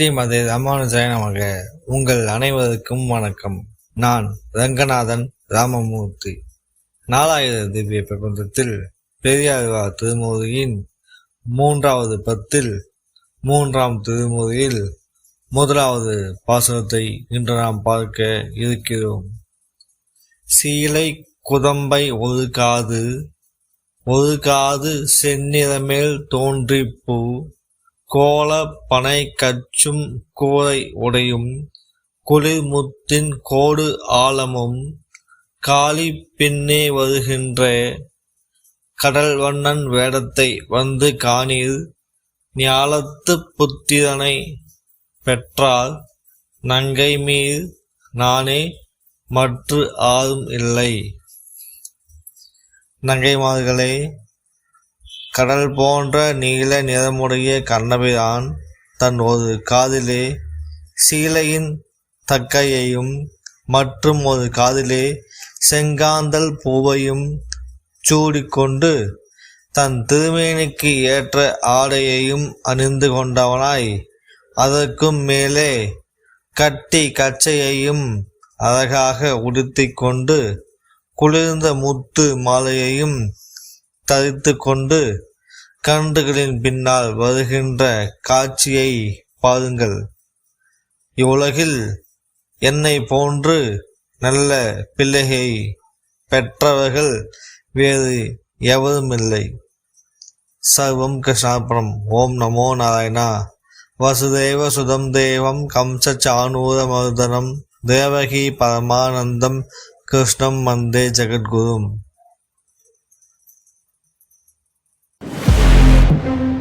ஸ்ரீமதி ராமானுஜாய நமக உங்கள் அனைவருக்கும் வணக்கம். நான் ரங்கநாதன் ராமமூர்த்தி. நாலாயிர திவ்ய பிரபந்தத்தில் பெரியாழ்வா திருமுறையின் மூன்றாவது பத்தில் மூன்றாம் திருமுறையில் முதலாவது பாசனத்தை இன்று நாம் பார்க்க இருக்கிறோம். சீலை குதம்பை ஒரு காது ஒரு காது செந்நிறமேல் தோன்றிப் பூ கோல பனை கச்சும் கூரை உடையும் குளிர்முத்தின் கோடு ஆழமும் காளி பின்னே வருகின்ற கடல் வண்ணன் வேடத்தை வந்து காணீர் ஞாலத்து புத்திரனை பெற்றால் நங்கை மீர் நானே மற்று ஆறும் இல்லை. நங்கைமார்களே கடல் போன்ற நீல நிறமுடைய கண்ணபிரான் தன் ஒரு காதிலே சீலையின் தக்கையையும் மற்றும் ஒரு காதிலே செங்காந்தல் பூவையும் சூடிக்கொண்டு தன் திருமேனிக்கு ஏற்ற ஆடையையும் அணிந்து கொண்டவனாய். அதற்கும் மேலே கட்டி கச்சையையும் அழகாக உடுத்தி கொண்டு குளிர்ந்த முத்து மாலையையும் தரித்து கொண்டு கன்றுகளின் பின்னால் வருகின்ற காட்சியை பாருங்கள். இவ்வுலகில் என்னை போன்று நல்ல பிள்ளையை பெற்றவர்கள் வேறு எவரும் இல்லை சர்வம் கிருஷ்ணாபுரம். ஓம் நமோ நாராயணா. வசுதேவ சுதம் தேவம். கம்ச சானூர தேவகி பரமானந்தம். கிருஷ்ணம் வந்தே ஜெகத்குரும். Thank you.